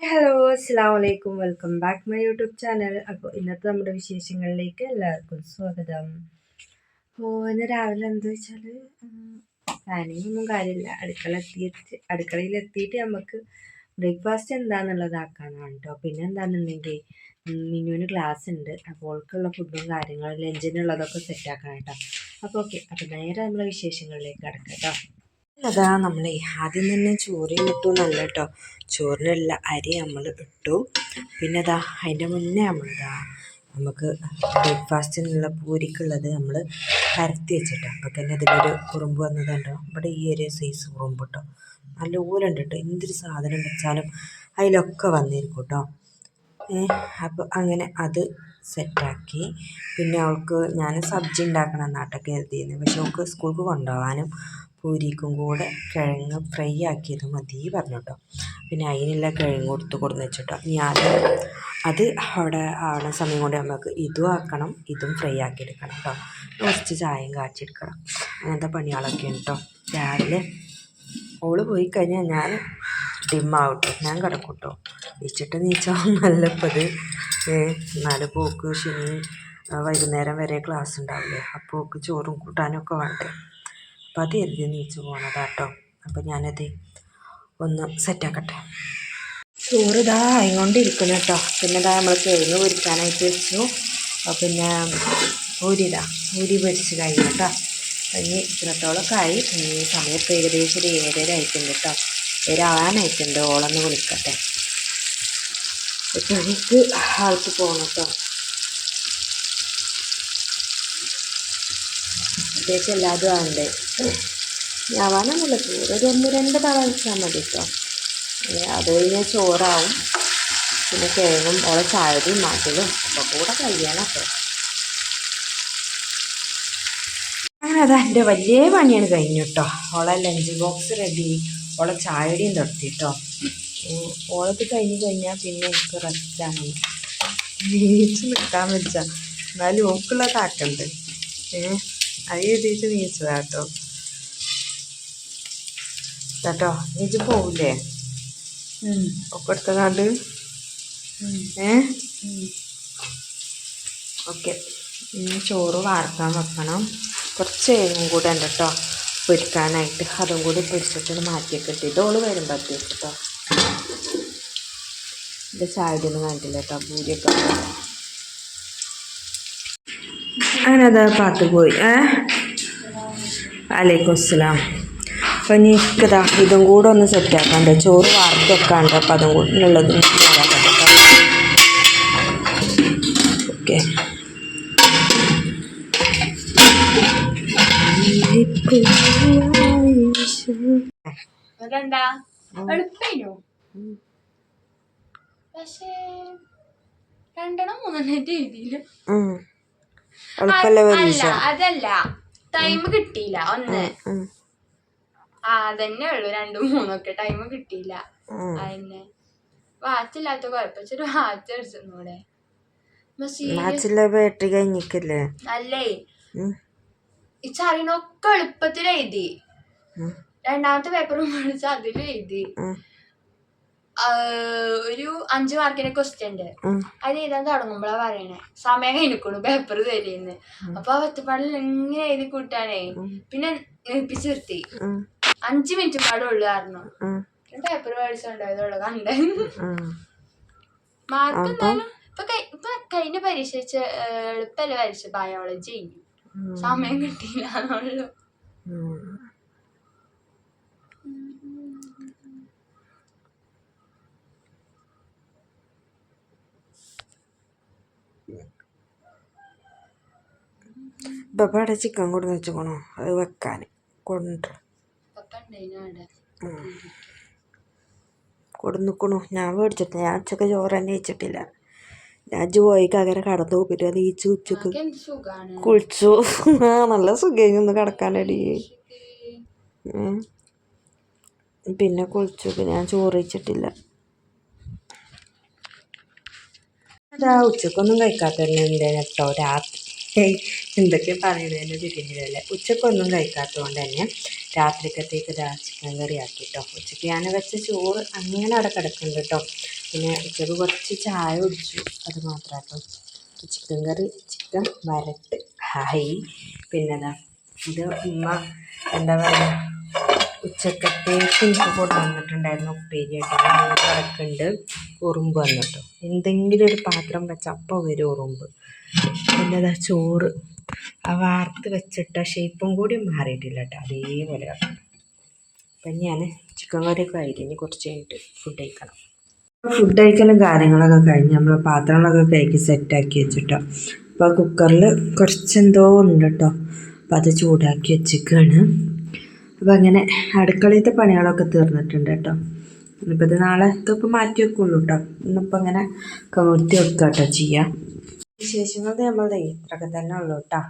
Hello അസ്സാം വലൈക്കും welcome back my YouTube channel അപ്പോൾ ഇന്നത്തെ നമ്മുടെ വിശേഷങ്ങളിലേക്ക് എല്ലാവർക്കും സ്വാഗതം. അപ്പോൾ ഇന്ന് രാവിലെ എന്താ വെച്ചാൽ പ്ലാനിങ് ഒന്നും കാര്യമില്ല. അടുക്കള എത്തിയിട്ട് അടുക്കളയിൽ എത്തിയിട്ട് നമുക്ക് ബ്രേക്ക്ഫാസ്റ്റ് എന്താണെന്നുള്ളതാക്കാനാണ് കേട്ടോ പിന്നെ എന്താണെന്നുണ്ടെങ്കിൽ മിനുവിന് ക്ലാസ് ഉണ്ട്. അപ്പോൾ അവൾക്കുള്ള ഫുഡും കാര്യങ്ങളും ലഞ്ചിനുള്ളതൊക്കെ സെറ്റാക്കണം കേട്ടോ അപ്പോൾ ഓക്കെ അപ്പോൾ നേരെ നമ്മളെ വിശേഷങ്ങളിലേക്ക് കിടക്കാം കേട്ടോ അതാ നമ്മൾ ആദ്യം തന്നെ ചോറിന് ഇട്ടു നല്ല കേട്ടോ ചോറിനുള്ള അരി നമ്മൾ ഇട്ടു. പിന്നെ അതാ അതിന്റെ മുന്നേ നമ്മളിതാ നമുക്ക് ബ്രേക്ക്ഫാസ്റ്റിനുള്ള പൂരിക്കുള്ളത് നമ്മൾ പരത്തി വെച്ചിട്ടോ. അപ്പോൾ തന്നെ ഇതിലൊരു കുറുമ്പ് വന്നതുണ്ടോ? ഇവിടെ ഈ ഒരു സൈസ് കുറുമ്പ് കേട്ടോ നല്ല ഉണ്ട് കേട്ടോ എന്തൊരു സാധനം വെച്ചാലും അതിലൊക്കെ വന്നിരിക്കും കേട്ടോ അപ്പോൾ അങ്ങനെ അത് സെറ്റാക്കി പിന്നെ അവൾക്ക് ഞാൻ സബ്ജി ഉണ്ടാക്കണം എന്നാട്ടൊക്കെ കരുതിയിരുന്നു. പക്ഷെ അവൾക്ക് സ്കൂൾക്ക് കൊണ്ടുപോകാനും പൂരിക്കും കൂടെ കിഴങ്ങ് ഫ്രൈ ആക്കിയത് മതി പറഞ്ഞു കേട്ടോ പിന്നെ അതിനുള്ള കിഴങ്ങ് കൊടുത്ത് കൊടുന്ന് വെച്ചിട്ടോ. ഞാൻ അത് അവിടെ ആവണ സമയം കൊണ്ട് നമുക്ക് ഇതും ആക്കണം ഇതും ഫ്രൈ ആക്കി എടുക്കണം കേട്ടോ കുറച്ച് ചായയും കാച്ചെടുക്കണം അങ്ങനത്തെ പണികളൊക്കെ ഉണ്ട് കേട്ടോ രാവിലെ ഓൾ പോയി കഴിഞ്ഞാൽ ഞാൻ ഡിമ്മാവട്ടോ. ഞാൻ കിടക്കും കേട്ടോ വെച്ചിട്ട് നീച്ചാൽ നല്ലപ്പത് നാല് പോക്ക് ശനി വൈകുന്നേരം വരെ ക്ലാസ് ഉണ്ടാവില്ലേ. അപ്പോൾ ചോറും കൂട്ടാനൊക്കെ വേണ്ടേ. അത് എഴുതി നീച്ച് പോണതാട്ടോ. അപ്പോൾ ഞാനത് ഒന്ന് സെറ്റാക്കട്ടെ. ചോറ് ഇതാ ആയിക്കൊണ്ടിരിക്കണം കേട്ടോ. പിന്നെ ഇതാ നമ്മൾ കിഴങ്ങ് പൊരിക്കാനായിട്ട് വെച്ചു. പിന്നെ പൂരി ഇതാ. പൂരി പൊരിച്ച് കഴിഞ്ഞു കേട്ടോ. ഇനി ഇത്രത്തോളമൊക്കെ ആയി. ഈ സമയത്ത് ഏകദേശം ഒരു ഏഴര ആയിട്ടുണ്ട് കേട്ടോ. ഒരാനായിട്ടുണ്ട് ഓളൊന്ന് വിളിക്കട്ടെ. ഇപ്പോഴേക്ക് ആൾക്ക് പോകണം കേട്ടോ. അത്യാവശ്യം എല്ലാതും ആവണ്ടേ? ആവാനൊന്നുമില്ല ചോറ് ഒരു ഒന്ന് രണ്ട് തവണ വെച്ചാൽ മതി കേട്ടോ അത് കഴിഞ്ഞാൽ ചോറാവും. പിന്നെ കിഴങ്ങും ഓളെ ചായയും മാറ്റലും ഒക്കെ കൂടെ കഴിയാനൊക്കെ അങ്ങനെ അത് എന്റെ വലിയ പണിയാണ് കഴിഞ്ഞു കേട്ടോ ഓളെ ലഞ്ച് ബോക്സ് റെഡി. ഓളെ ചായടിയും തുടത്തി കേട്ടോ ഓളത്ത് കഴിഞ്ഞ് കഴിഞ്ഞാൽ പിന്നെ എനിക്ക് റെസ്റ്റാണ് നീച്ച് നിൽക്കാൻ വെച്ചാൽ എന്നാലും ഓക്കുള്ളതാക്കണ്ട് ഏഹ് അത് എഴുതിയിട്ട് നീച്ചതാ കേട്ടോ കേട്ടോ നീച്ച് പോവില്ലേ ഒക്കെ എടുത്തതാണ്ട് ഏ ഓക്കെ ഇനി ചോറ് വാർക്കാൻ വെക്കണം. കുറച്ച് ഏഴും കൂടെ ഉണ്ട് കേട്ടോ. പൊരിക്കാനായിട്ട് അതും കൂടി പൊരിച്ചിട്ട് മാറ്റിയൊക്കെ ഇട്ടിട്ട് ഓൾ വരുമ്പോഴത്തേക്ക് കേട്ടോ. എന്റെ ചായ ഒന്നും കണ്ടില്ല കേട്ടോ. പൂരിയൊക്കെ അങ്ങനെ അത് പാത്ത് പോയി. ഏ? അലൈക്കും അസ്സലാം. അപ്പം ഇനി ഇതാ ഇതും കൂടെ ഒന്ന് സെറ്റാക്കാണ്ട് ചോറ് വാർത്ത് വെക്കാണ്ട് അപ്പം അതും കൂടെ ഉള്ളതും ഓക്കെ. അതെന്താ? എളുപ്പേനു? പക്ഷേ രണ്ടെണ്ണം മൂന്നെണ്ണം എഴുതിയില്ല. അല്ല അതല്ല. ടൈം കിട്ടിയില്ല. ഒന്ന്. ആ അതന്നെ ഉള്ളു. രണ്ടും മൂന്നൊക്കെ ടൈം കിട്ടിയില്ല. അതന്നെ. വാച്ചില്ലാത്ത കുഴപ്പച്ചൊരു വാച്ച് അടിച്ചൂടെ ബാറ്ററി കഴിഞ്ഞിക്കല്ലേ അല്ലേ? ഈ ചറിനൊക്കെ എളുപ്പത്തിൽ എഴുതി. രണ്ടാമത്തെ പേപ്പറും പഠിച്ച അതിലും എഴുതി. ഒരു അഞ്ചു മാർക്കിന്റെ ക്വസ്റ്റ്യൻ ഉണ്ട്. അത് എഴുതാൻ തുടങ്ങുമ്പോഴാ പറയണേ. സമയം കഴിഞ്ഞിക്കണു പേപ്പർ തരുന്ന് അപ്പൊ ആ ഒറ്റപ്പാടിൽ എങ്ങനെ എഴുതി കൂട്ടാനേ. പിന്നെ നിർപ്പിച്ചു നിർത്തി. അഞ്ചു മിനിറ്റ് പാടും ഉള്ളു കാരണം പേപ്പർ മേടിച്ചുണ്ടായതുള്ളു കണ്ട മാർക്ക് എന്തായാലും ഇപ്പൊ ഇപ്പൊ കഴിഞ്ഞ പരീക്ഷ എളുപ്പമല്ല പരീക്ഷ? ബയോളജി സമയം കിട്ടിയില്ല എന്നുള്ളു. ബബയുടെ ചിക്കൻ കൊടുന്ന് വെച്ചോണോ അത് വെക്കാൻ കൊണ്ട് കൊടുന്നിക്കണു. ഞാൻ മേടിച്ചിട്ടില്ല. ഞാൻ ഉച്ചയ്ക്ക് ചോറ് തന്നെ വെച്ചിട്ടില്ല ഞാൻ ജോയിക്ക് അങ്ങനെ കടന്നു പോയിട്ട് അത് ഈച്ച് ഉച്ചയ്ക്ക് കുളിച്ചു. ആ നല്ല സുഖം ഒന്ന് കിടക്കാനടി. പിന്നെ കുളിച്ചു. പിന്നെ ഞാൻ ചോറ് വെച്ചിട്ടില്ല ഉച്ചക്കൊന്നും കഴിക്കാത്തന്നെ കേട്ടോ രാത്രി എന്തൊക്കെ പറയണതെന്ന് തിരിഞ്ഞില്ലല്ലേ ഉച്ചക്കൊന്നും കഴിക്കാത്തതുകൊണ്ട് തന്നെ രാത്രിക്കത്തേക്ക് ഇതാ ചിക്കൻ കറി ആക്കി കേട്ടോ ഉച്ചയ്ക്ക് ഞാൻ വെച്ച ചോറ് അങ്ങനെ അവിടെ കിടക്കുന്നുണ്ട് കേട്ടോ പിന്നെ ഉച്ചയ്ക്ക് കുറച്ച് ചായ കുടിച്ചു. അത് മാത്രമാട്ടോ ചിക്കൻ കറി ചിക്കൻ വരട്ട്. ഹായ്. പിന്നെ ദാ ഇത് ഉമ്മ എന്താ പറയുക ഉച്ചക്കത്തേക്ക് എനിക്ക് കൊണ്ടുവന്നിട്ടുണ്ടായിരുന്നു ഉപ്പേരിയായിട്ട് കിടക്കുന്നുണ്ട് ഉറുമ്പ് വന്നിട്ടോ. എന്തെങ്കിലും ഒരു പാത്രം വെച്ച അപ്പോൾ വരും ഉറുമ്പ്. പിന്നെ അതാ ചോറ്. ആ വാർത്ത് വെച്ചിട്ട ഷേപ്പും കൂടി മാറിയിട്ടില്ല കേട്ടോ അതേപോലെ അപ്പം ഞാൻ ചിക്കൻ കറിയൊക്കെ ആയിട്ട് ഇനി കുറച്ച് കഴിഞ്ഞിട്ട് ഫുഡ് കഴിക്കണം. ഫുഡ് കഴിക്കലും കാര്യങ്ങളൊക്കെ കഴിഞ്ഞ് നമ്മൾ പാത്രങ്ങളൊക്കെ കഴുകി സെറ്റാക്കി വെച്ചിട്ടോ. അപ്പോൾ കുക്കറിൽ കുറച്ചെന്തോ ഉണ്ട് കേട്ടോ അപ്പം അത് ചൂടാക്കി വെച്ചിരിക്കുകയാണ് അപ്പോൾ അങ്ങനെ അടുക്കളയിലത്തെ പണികളൊക്കെ തീർന്നിട്ടുണ്ട് കേട്ടോ. ഇനിയിപ്പോൾ നാളെ ഇതൊക്കെ മാറ്റി വെക്കുള്ളൂ കേട്ടോ ഇന്നിപ്പോൾ ഇങ്ങനെ കമഴ്ത്തി വെക്കുക കേട്ടോ ചെയ്യാം. വിശേഷങ്ങൾ നമ്മളതേ ഇത്രയൊക്കെ തന്നെ ഉള്ളൂ കേട്ടോ